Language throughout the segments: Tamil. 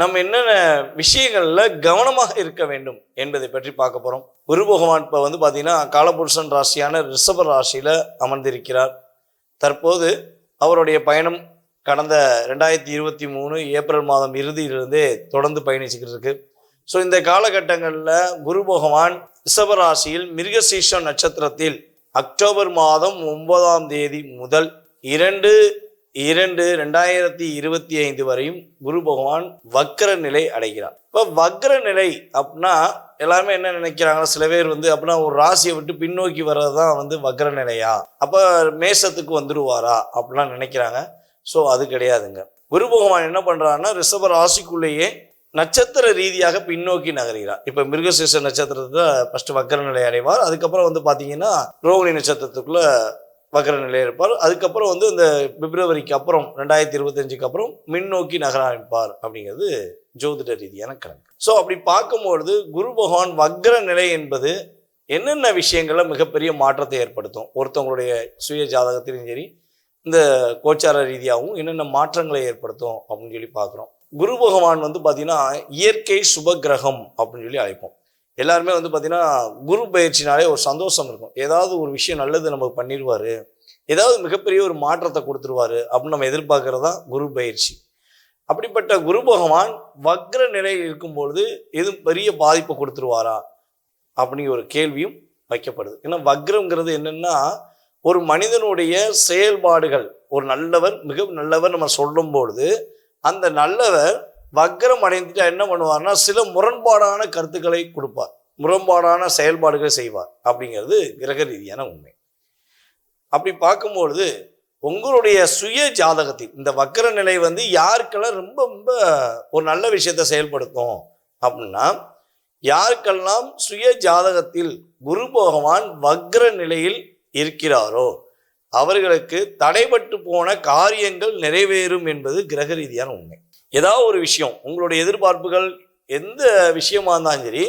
நம்ம என்னென்ன விஷயங்களில் கவனமாக இருக்க வேண்டும் என்பதை பற்றி பார்க்க போகிறோம் குரு பகவான் இப்போ வந்து பார்த்தீங்கன்னா காலபுருஷன் ராசியான ரிஷப ராசியில் அமர்ந்திருக்கிறார். தற்போது அவருடைய பயணம் கடந்த ரெண்டாயிரத்தி இருபத்தி மூணு ஏப்ரல் மாதம் இறுதியிலிருந்தே தொடர்ந்து பயணிச்சுக்கிட்டு இருக்கு. ஸோ இந்த காலகட்டங்களில் குரு பகவான் ரிஷபராசியில் மிருகசீஷ நட்சத்திரத்தில் அக்டோபர் மாதம் ஒன்பதாம் தேதி முதல் இரண்டு இரண்டு ரெண்டாயிரத்தி இருபத்தி ஐந்து வரையும் குரு பகவான் வக்ர நிலை அடைகிறார். இப்போ வக்ர நிலை அப்படின்னா எல்லாருமே என்ன நினைக்கிறாங்க? சில பேர் வந்து அப்படின்னா ஒரு ராசியை விட்டு பின்னோக்கி வர்றது தான் வந்து வக்கர நிலையா? அப்போ மேசத்துக்கு வந்துடுவாரா அப்படிலாம் நினைக்கிறாங்க. ஸோ அது கிடையாதுங்க. குரு பகவான் என்ன பண்ணுறாருன்னா ரிஷப ராசிக்குள்ளேயே நட்சத்திர ரீதியாக பின்னோக்கி நகர்கிறார். இப்போ மிருகசீச நட்சத்திரத்தில் ஃபஸ்ட்டு வக்கர நிலை அடைவார். அதுக்கப்புறம் வந்து பார்த்தீங்கன்னா ரோகிணி நட்சத்திரத்துக்குள்ளே வக்கர நிலை இருப்பார். அதுக்கப்புறம் வந்து இந்த பிப்ரவரிக்கு அப்புறம் ரெண்டாயிரத்தி இருபத்தஞ்சுக்கு அப்புறம் மின்னோக்கி நகர ஆரம்பிப்பார் அப்படிங்கிறது ஜோதிட ரீதியான கணக்கு. ஸோ அப்படி பார்க்கும்பொழுது குரு பகவான் வக்ர நிலை என்பது என்னென்ன விஷயங்களில் மிகப்பெரிய மாற்றத்தை ஏற்படுத்தும்? ஒருத்தவங்களுடைய சுய ஜாதகத்திலும் சரி இந்த கோச்சார ரீதியாகவும் என்னென்ன மாற்றங்களை ஏற்படுத்தும் அப்படின்னு சொல்லி பார்க்குறோம். குரு பகவான் வந்து பார்த்திங்கன்னா இயற்கை சுப கிரகம் அப்படின்னு சொல்லி அழைப்போம். எல்லாருமே வந்து பார்த்திங்கன்னா குரு பயிற்சினாலே ஒரு சந்தோஷம் இருக்கும். ஏதாவது ஒரு விஷயம் நல்லது நமக்கு பண்ணிடுவார் ஏதாவது மிகப்பெரிய ஒரு மாற்றத்தை கொடுத்துருவாரு அப்படின்னு நம்ம எதிர்பார்க்கறது தான் குரு பயிற்சி. அப்படிப்பட்ட குரு பகவான் வக்ர நிலையில் இருக்கும்பொழுது எதுவும் பெரிய பாதிப்பை கொடுத்துருவாரா? அப்படிங்கிற ஒரு கேள்வியும் வைக்கப்படுது. ஏன்னா வக்ரங்கிறது என்னென்னா ஒரு மனிதனுடைய செயல்பாடுகள். ஒரு நல்லவர் மிக நல்லவர் நம்ம சொல்லும் பொழுது அந்த நல்லவர் வக்ரம் அடைந்துட்டா என்ன பண்ணுவார்னா சில முரண்பாடான கருத்துக்களை கொடுப்பார். முரண்பாடான செயல்பாடுகளை செய்வார். அப்படிங்கிறது கிரக ரீதியான உண்மை. அப்படி பார்க்கும்பொழுது உங்களுடைய சுய ஜாதகத்தில் இந்த வக்கர நிலை வந்து யாருக்கெல்லாம் ரொம்ப ரொம்ப ஒரு நல்ல விஷயத்தை செயல்படுத்தும் அப்படின்னா யாருக்கெல்லாம் சுய ஜாதகத்தில் குரு பகவான் வக்ர நிலையில் இருக்கிறாரோ அவர்களுக்கு தடைபட்டு போன காரியங்கள் நிறைவேறும் என்பது கிரக ரீதியான உண்மை. ஏதாவது ஒரு விஷயம் உங்களுடைய எதிர்பார்ப்புகள் எந்த விஷயமா இருந்தாலும் சரி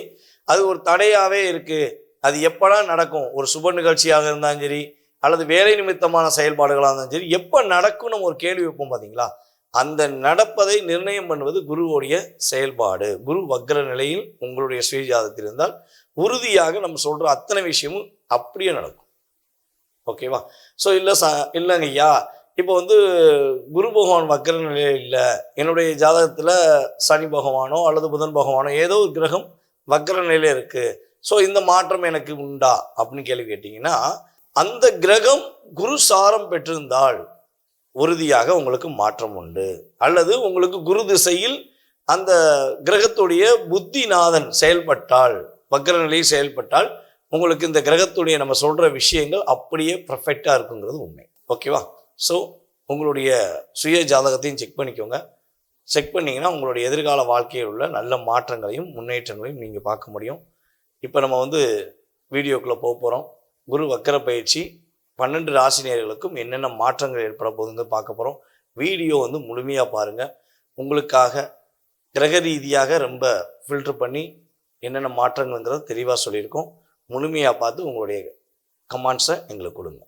அது ஒரு தடையாகவே இருக்குது அது எப்படா நடக்கும்? ஒரு சுப நிகழ்ச்சியாக இருந்தாலும் சரி அல்லது வேலை நிமித்தமான செயல்பாடுகளாக இருந்தாலும் சரி எப்போ நடக்கும் நம்ம ஒரு கேள்வி வைப்போம் பார்த்தீங்களா அந்த நடப்பதை நிர்ணயம் பண்ணுவது குருவோடைய செயல்பாடு. குரு வக்ர நிலையில் உங்களுடைய சுயஜாதத்தில் இருந்தால் உறுதியாக நம்ம சொல்கிற அத்தனை விஷயமும் அப்படியே நடக்கும். ஓகேவா? ஸோ இல்லை ச இல்லைங்க ஐயா. இப்போ வந்து குரு பகவான் வக்ர நிலையில் இல்லை என்னுடைய ஜாதகத்தில் சனி பகவானோ அல்லது புதன் பகவானோ ஏதோ ஒரு கிரகம் வக்கர நிலையில் இருக்கு. ஸோ இந்த மாற்றம் எனக்கு உண்டா? அப்படின்னு கேள்வி கேட்டிங்கன்னா அந்த கிரகம் குரு சாரம் பெற்றிருந்தால் உறுதியாக உங்களுக்கு மாற்றம் உண்டு. அல்லது உங்களுக்கு குரு திசையில் அந்த கிரகத்துடைய புத்திநாதன் செயல்பட்டால் வக்கர நிலையில் செயல்பட்டால் உங்களுக்கு இந்த கிரகத்துடைய நம்ம சொல்கிற விஷயங்கள் அப்படியே பர்ஃபெக்டாக இருக்குங்கிறது உண்மை. ஓகேவா ஸோ உங்களுடைய சுய ஜாதகத்தையும் செக் பண்ணிக்கோங்க. செக் பண்ணிங்கன்னா உங்களுடைய எதிர்கால வாழ்க்கையில் உள்ள நல்ல மாற்றங்களையும் முன்னேற்றங்களையும் நீங்கள் பார்க்க முடியும். இப்போ நம்ம வந்து வீடியோக்குள்ளே போக போகிறோம் குரு வக்கர பயிற்சி பன்னெண்டு ராசினியர்களுக்கும் என்னென்ன மாற்றங்கள் ஏற்பட போகுதுன்னு பார்க்க போகிறோம் வீடியோ வந்து முழுமையாக பாருங்கள் உங்களுக்காக கிரக ரீதியாக ரொம்ப ஃபில்டர் பண்ணி என்னென்ன மாற்றங்கள்ங்கிறத தெளிவாக சொல்லியிருக்கோம். முழுமையாக பார்த்து உங்களுடைய கமாண்ட்ஸை எங்களுக்கு கொடுங்க.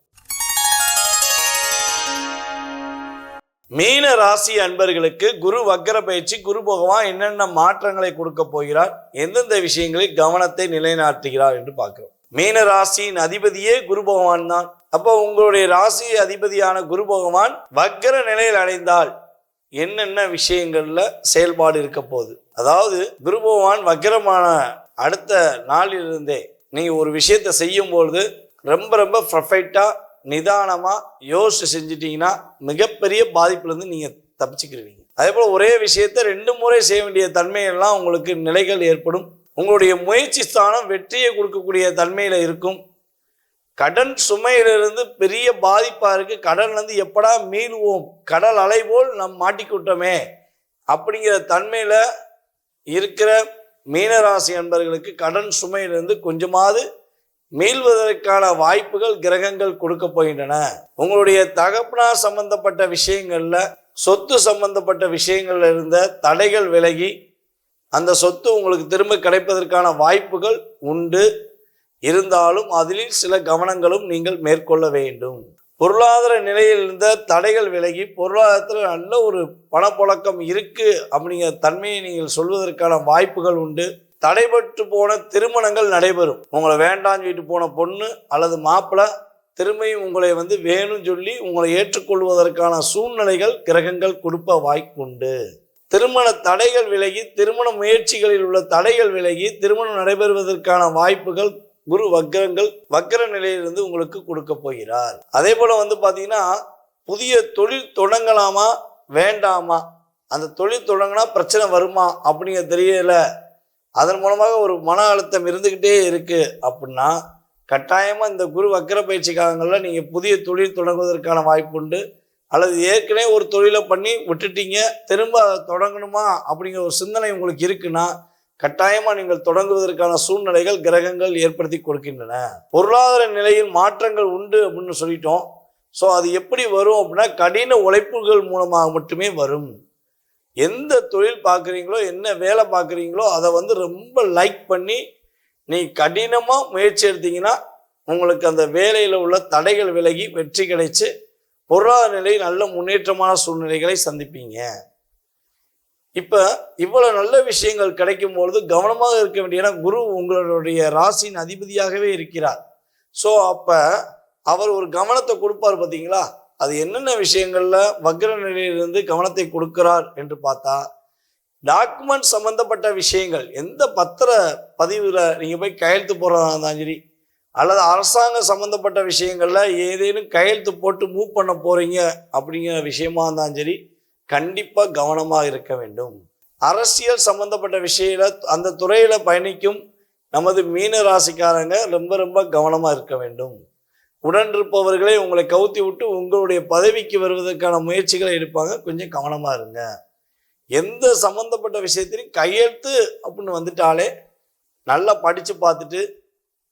மீன ராசி அன்பர்களுக்கு குரு வக்கர பயிற்சி குரு பகவான் என்னென்ன மாற்றங்களை கொடுக்க போகிறார் எந்தெந்த விஷயங்களில் கவனத்தை நிலைநாட்டுகிறார் என்று பார்க்கிறோம். மீன ராசியின் அதிபதியே குரு பகவான் தான். அப்போ உங்களுடைய ராசி அதிபதியான குரு பகவான் வக்கர நிலையில் அடைந்தால் என்னென்ன விஷயங்கள்ல செயல்பாடு இருக்க போகுது? அதாவது குரு பகவான் வக்கரமான அடுத்த நாளிலிருந்தே நீங்க ஒரு விஷயத்தை செய்யும் பொழுது ரொம்ப ரொம்ப பர்ஃபெக்டா நிதானமாக யோசிச்சு செஞ்சிட்டிங்கன்னா மிகப்பெரிய பாதிப்புலேருந்து நீங்கள் தப்பிச்சுக்கிருவீங்க. அதே போல் ஒரே விஷயத்தை ரெண்டு முறை செய்ய வேண்டிய தன்மையெல்லாம் உங்களுக்கு நிலைகள் ஏற்படும். உங்களுடைய முயற்சி ஸ்தானம் வெற்றியை கொடுக்கக்கூடிய தன்மையில் இருக்கும். கடன் சுமையிலிருந்து பெரிய பாதிப்பாக இருக்குது கடன்லேருந்து எப்படா மீளுவோம்? கடல் அலை போல் நம் மாட்டிக்கிட்டோமே. அப்படிங்கிற தன்மையில் இருக்கிற மீனராசி அன்பர்களுக்கு கடன் சுமையிலிருந்து கொஞ்சமாவது மீள்வதற்கான வாய்ப்புகள் கிரகங்கள் கொடுக்க போகின்றன. உங்களுடைய தகப்பனார் சம்பந்தப்பட்ட விஷயங்கள்ல சொத்து சம்பந்தப்பட்ட விஷயங்கள்ல இருந்த தடைகள் விலகி அந்த சொத்து உங்களுக்கு திரும்ப கிடைப்பதற்கான வாய்ப்புகள் உண்டு. இருந்தாலும் அதில் சில கவனங்களும் நீங்கள் மேற்கொள்ள வேண்டும். பொருளாதார நிலையில் இருந்த தடைகள் விலகி பொருளாதாரத்தில் நல்ல ஒரு பணப்புழக்கம் இருக்கு அப்படிங்கிற தன்மையை நீங்கள் சொல்வதற்கான வாய்ப்புகள் உண்டு. தடைபட்டு போன திருமணங்கள் நடைபெறும். உங்களை வேண்டாம்னு சொல்லிட்டு போன பொண்ணு அல்லது மாப்பிள்ளை திரும்பியும் உங்களை வந்து வேணும்னு சொல்லி உங்களை ஏற்றுக்கொள்வதற்கான சூழ்நிலைகள் கிரகங்கள் கொடுப்ப வாய்ப்புண்டு. திருமண தடைகள் விலகி திருமண முயற்சிகளில் உள்ள தடைகள் விலகி திருமணம் நடைபெறுவதற்கான வாய்ப்புகள் குரு வக்கரங்கள் வக்கர நிலையிலிருந்து உங்களுக்கு கொடுக்க போகிறார். அதே போல வந்து பார்த்தீங்கன்னா புதிய தொழில் தொடங்கலாமா வேண்டாமா? அந்த தொழில் தொடங்கினா பிரச்சனை வருமா அப்படிங்க தெரியல. அதன் மூலமாக ஒரு மன அழுத்தம் இருந்துக்கிட்டே இருக்குது அப்படின்னா கட்டாயமாக இந்த குரு வக்கர பயிற்சி காலங்களில் நீங்கள் புதிய தொழில் தொடங்குவதற்கான வாய்ப்பு உண்டு. அல்லது ஏற்கனவே ஒரு தொழிலை பண்ணி விட்டுட்டீங்க திரும்ப அதை தொடங்கணுமா அப்படிங்கிற ஒரு சிந்தனை உங்களுக்கு இருக்குன்னா கட்டாயமாக நீங்கள் தொடங்குவதற்கான சூழ்நிலைகள் கிரகங்கள் ஏற்படுத்தி கொடுக்கின்றன. பொருளாதார நிலையில் மாற்றங்கள் உண்டு அப்படின்னு சொல்லிட்டோம். ஸோ அது எப்படி வரும் அப்படின்னா கடின உழைப்புகள் மூலமாக மட்டுமே வரும். எந்த தொழில் பார்க்குறீங்களோ என்ன வேலை பார்க்குறீங்களோ அதை வந்து ரொம்ப லைக் பண்ணி நீ கடினமாக முயற்சி எடுத்தீங்கன்னா உங்களுக்கு அந்த வேலையில் உள்ள தடைகள் விலகி வெற்றி கிடைச்சு பொருளாதார நிலை நல்ல முன்னேற்றமான சூழ்நிலைகளை சந்திப்பீங்க. இப்போ இவ்வளோ நல்ல விஷயங்கள் கிடைக்கும் பொழுது கவனமாக இருக்க வேண்டிய குரு உங்களுடைய ராசியின் அதிபதியாகவே இருக்கிறார். ஸோ அப்போ அவர் ஒரு கவனத்தை கொடுப்பார் பார்த்தீங்களா அது என்னென்ன விஷயங்கள்ல வக்ர நிலையிலிருந்து கவனத்தை கொடுக்கிறார் என்று பார்த்தா டாக்குமெண்ட் சம்பந்தப்பட்ட விஷயங்கள் எந்த பத்திர பதிவில் நீங்கள் போய் கையெழுத்து போடுறதா இருந்தாலும் சரி அல்லது அரசாங்கம் சம்பந்தப்பட்ட விஷயங்களில் ஏதேனும் கையெழுத்து போட்டு மூவ் பண்ண போறீங்க அப்படிங்கிற விஷயமா இருந்தாலும் சரி கண்டிப்பாக கவனமாக இருக்க வேண்டும். அரசியல் சம்பந்தப்பட்ட விஷயில அந்த துறையில் பயணிக்கும் நமது மீன ராசிக்காரங்க ரொம்ப ரொம்ப கவனமாக இருக்க வேண்டும். உடன் இருப்பவர்களே உங்களை கவுத்தி விட்டு உங்களுடைய பதவிக்கு வருவதற்கான முயற்சிகளை எடுப்பாங்க. கொஞ்சம் கவனமாக இருங்க. எந்த சம்மந்தப்பட்ட விஷயத்திலையும் கையெழுத்து அப்படின்னு வந்துட்டாலே நல்லா படித்து பார்த்துட்டு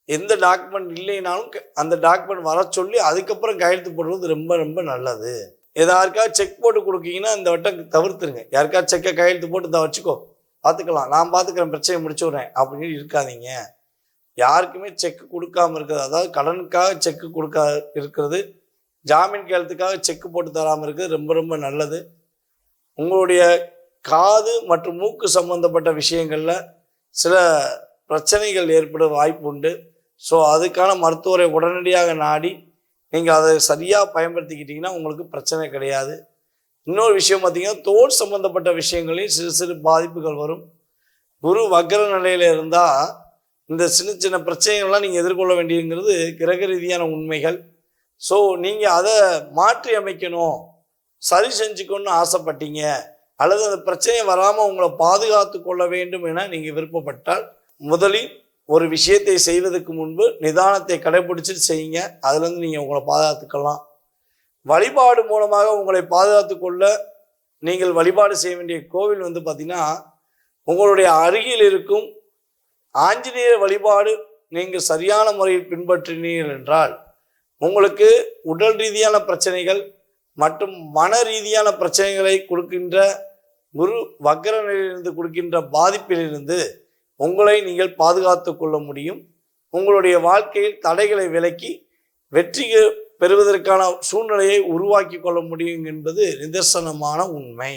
எந்த டாக்குமெண்ட் இல்லைனாலும் அந்த டாக்குமெண்ட் வர சொல்லி அதுக்கப்புறம் கையெழுத்து போடுறது ரொம்ப ரொம்ப நல்லது. எதாருக்காவது செக் போட்டு கொடுக்கீங்கன்னா இந்த வட்டம் தவிர்த்துருங்க. யாருக்காவது செக்கை கையெழுத்து போட்டு இதை வச்சுக்கோ. பார்த்துக்கலாம். நான் பார்த்துக்கிறேன் பிரச்சனையை முடிச்சு விட்றேன் அப்படின்னு இருக்காதீங்க. யாருக்குமே செக் கொடுக்காம இருக்கிறது. அதாவது கடனுக்காக செக்கு கொடுக்கா இருக்கிறது. ஜாமீன் கையெழுத்துக்காக செக் போட்டு தராமல் இருக்கிறது ரொம்ப ரொம்ப நல்லது. உங்களுடைய காது மற்றும் மூக்கு சம்பந்தப்பட்ட விஷயங்களில் சில பிரச்சனைகள் ஏற்பட வாய்ப்பு உண்டு. ஸோ அதுக்கான மருத்துவரை உடனடியாக நாடி நீங்கள் அதை சரியாக பயன்படுத்திக்கிட்டிங்கன்னா உங்களுக்கு பிரச்சனை கிடையாது. இன்னொரு விஷயம் பார்த்திங்கன்னா தோல் சம்மந்தப்பட்ட விஷயங்களையும் சிறு சிறு பாதிப்புகள் வரும். குரு வக்கர நிலையில் இருந்தால் இந்த சின்ன சின்ன பிரச்சனைகள்லாம் நீங்கள் எதிர்கொள்ள வேண்டியதுங்கிறது கிரக ரீதியான உண்மைகள். ஸோ நீங்கள் அதை மாற்றி அமைக்கணும். சரி செஞ்சுக்கணும்னு ஆசைப்பட்டீங்க. அல்லது அந்த பிரச்சனையை வராமல் உங்களை பாதுகாத்து கொள்ள வேண்டும் என நீங்கள் விருப்பப்பட்டால் முதலில் ஒரு விஷயத்தை செய்வதற்கு முன்பு நிதானத்தை கடைபிடிச்சிட்டு செய்யுங்க. அதுலேருந்து நீங்கள் உங்களை பாதுகாத்துக்கலாம். வழிபாடு மூலமாக உங்களை பாதுகாத்து கொள்ள நீங்கள் வழிபாடு செய்ய வேண்டிய கோவில் வந்து பார்த்திங்கன்னா உங்களுடைய அருகில் இருக்கும் ஆஞ்சநேயர் வழிபாடு நீங்கள் சரியான முறையில் பின்பற்றினீர்கள் என்றால் உங்களுக்கு உடல் ரீதியான பிரச்சனைகள் மற்றும் மன ரீதியான பிரச்சனைகளை கொடுக்கின்ற குரு வக்கர நிலையிலிருந்து கொடுக்கின்ற பாதிப்பிலிருந்து உங்களை நீங்கள் பாதுகாத்து கொள்ள முடியும். உங்களுடைய வாழ்க்கையில் தடைகளை விலக்கி வெற்றி பெறுவதற்கான சூழ்நிலையை உருவாக்கி கொள்ள முடியும் என்பது நிதர்சனமான உண்மை.